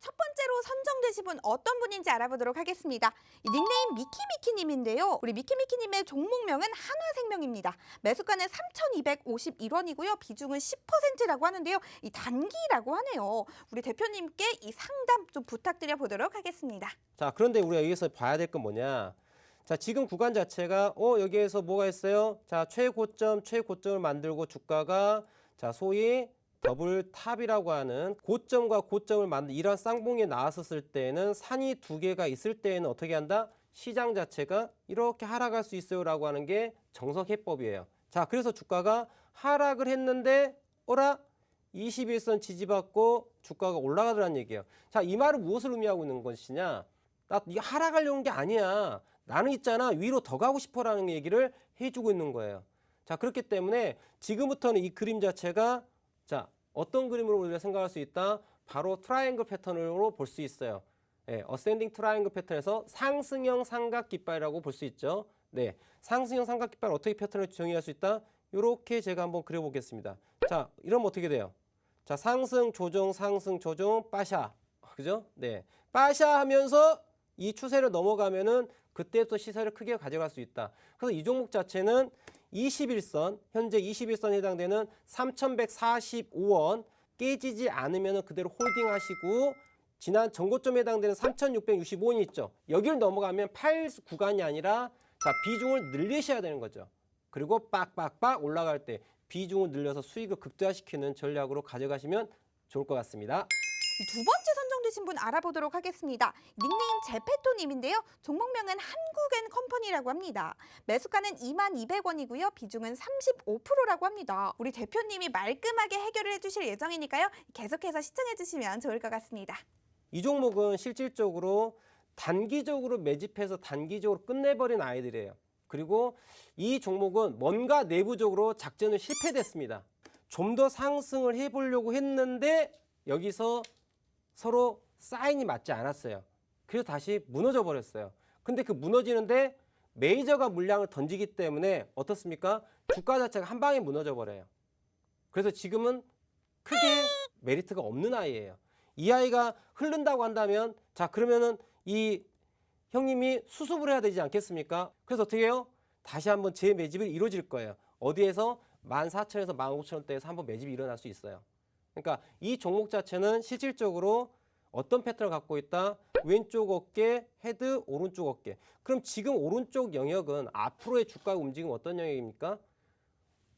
첫 번째로 선정되신 분 어떤 분인지 알아보도록 하겠습니다. 이 닉네임 미키미키님인데요. 우리 미키미키님의 종목명은 한화생명입니다. 매수가는 3,251원이고요. 비중은 10%라고 하는데요. 이 단기라고 하네요. 우리 대표님께 이 상담 좀 부탁드려 보도록 하겠습니다. 자, 그런데 우리가 여기서 봐야 될 건 뭐냐? 자, 지금 구간 자체가 어, 여기에서 뭐가 있어요? 자, 최고점, 최고점을 만들고 주가가 자, 소위 더블 탑이라고 하는 고점과 고점을 만든 이런 쌍봉에 나왔었을 때는 산이 두 개가 있을 때에는 어떻게 한다? 시장 자체가 이렇게 하락할 수 있어요라고 하는 게 정석 해법이에요. 자, 그래서 주가가 하락을 했는데 어라 21선 지지받고 주가가 올라가더라는 얘기예요. 자, 이 말은 무엇을 의미하고 있는 것이냐? 나 하락하려는 게 아니야. 나는 있잖아 위로 더 가고 싶어라는 얘기를 해주고 있는 거예요. 자, 그렇기 때문에 지금부터는 이 그림 자체가 자 어떤 그림으로 우리가 생각할 수 있다? 바로 트라이앵글 패턴으로 볼 수 있어요. 예, 어센딩 트라이앵글 패턴에서 상승형 삼각 깃발이라고 볼 수 있죠. 네, 상승형 삼각 깃발 어떻게 패턴을 정의할 수 있다? 이렇게 제가 한번 그려보겠습니다. 자, 이러면 어떻게 돼요? 자, 상승, 조정, 상승, 조정, 빠샤. 그죠? 네. 빠샤 하면서 이 추세를 넘어가면은 그때부터 시세를 크게 가져갈 수 있다. 그래서 이 종목 자체는 21선, 현재 21선에 해당되는 3,145원 깨지지 않으면 그대로 홀딩 하시고 지난 전고점에 해당되는 3,665원이 있죠. 여기를 넘어가면 팔 구간이 아니라 자, 비중을 늘리셔야 되는 거죠. 그리고 빡빡빡 올라갈 때 비중을 늘려서 수익을 극대화시키는 전략으로 가져가시면 좋을 것 같습니다. 이두 번째 선 정되신 분 알아보도록 하겠습니다. 닉네임 제페토님인데요. 종목명은 한국엔 컴퍼니라고 합니다. 매수가는 22,200원이고요. 비중은 35%라고 합니다. 우리 대표님이 말끔하게 해결을 해주실 예정이니까요. 계속해서 시청해주시면 좋을 것 같습니다. 이 종목은 실질적으로 단기적으로 매집해서 단기적으로 끝내버린 아이들이에요. 그리고 이 종목은 뭔가 내부적으로 작전을 실패됐습니다. 좀 더 상승을 해보려고 했는데 여기서 서로 사인이 맞지 않았어요. 그래서 다시 무너져 버렸어요. 근데 그 무너지는데 메이저가 물량을 던지기 때문에 어떻습니까? 주가 자체가 한 방에 무너져 버려요. 그래서 지금은 크게 메리트가 없는 아이예요. 이 아이가 흐른다고 한다면 자 그러면은 이 형님이 수습을 해야 되지 않겠습니까? 그래서 어떻게 해요? 다시 한번 재매집이 이루어질 거예요. 어디에서 14,000에서 15,000원대에서 한번 매집이 일어날 수 있어요. 그러니까 이 종목 자체는 실질적으로 어떤 패턴을 갖고 있다? 왼쪽 어깨, 헤드, 오른쪽 어깨. 그럼 지금 오른쪽 영역은 앞으로의 주가 움직임 어떤 영역입니까?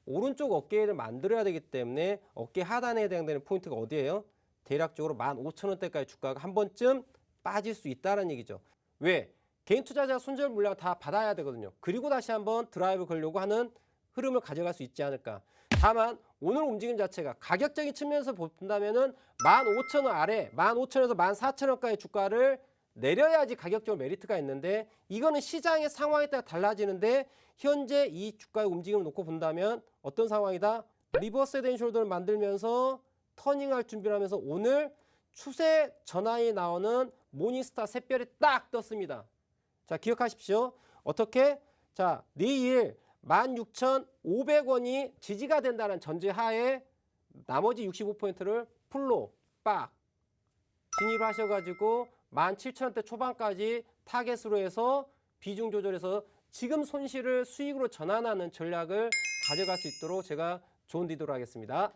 오른쪽 어깨를 만들어야 되기 때문에 어깨 하단에 해당되는 포인트가 어디예요? 대략적으로 15,000원대까지 주가가 한 번쯤 빠질 수 있다는 얘기죠. 왜? 개인 투자자 손절 물량 다 받아야 되거든요. 그리고 다시 한번 드라이브 걸려고 하는 흐름을 가져갈 수 있지 않을까. 다만 오늘 움직임 자체가 가격적인 측면에서 본다면은 15,000원 아래 15,000원에서 14,000원까지 주가를 내려야지 가격적으로 메리트가 있는데 이거는 시장의 상황에 따라 달라지는데 현재 이 주가의 움직임을 놓고 본다면 어떤 상황이다? 리버스 된 숄더를 만들면서 터닝할 준비를 하면서 오늘 추세 전환이 나오는 모닝스타 샛별이 딱 떴습니다. 자, 기억하십시오. 어떻게? 자, 내일 16,500원이 지지가 된다는 전제하에 나머지 65포인트를 풀로 빡 진입하셔가지고 17,000원대 초반까지 타겟으로 해서 비중 조절해서 지금 손실을 수익으로 전환하는 전략을 가져갈 수 있도록 제가 조언 드리도록 하겠습니다.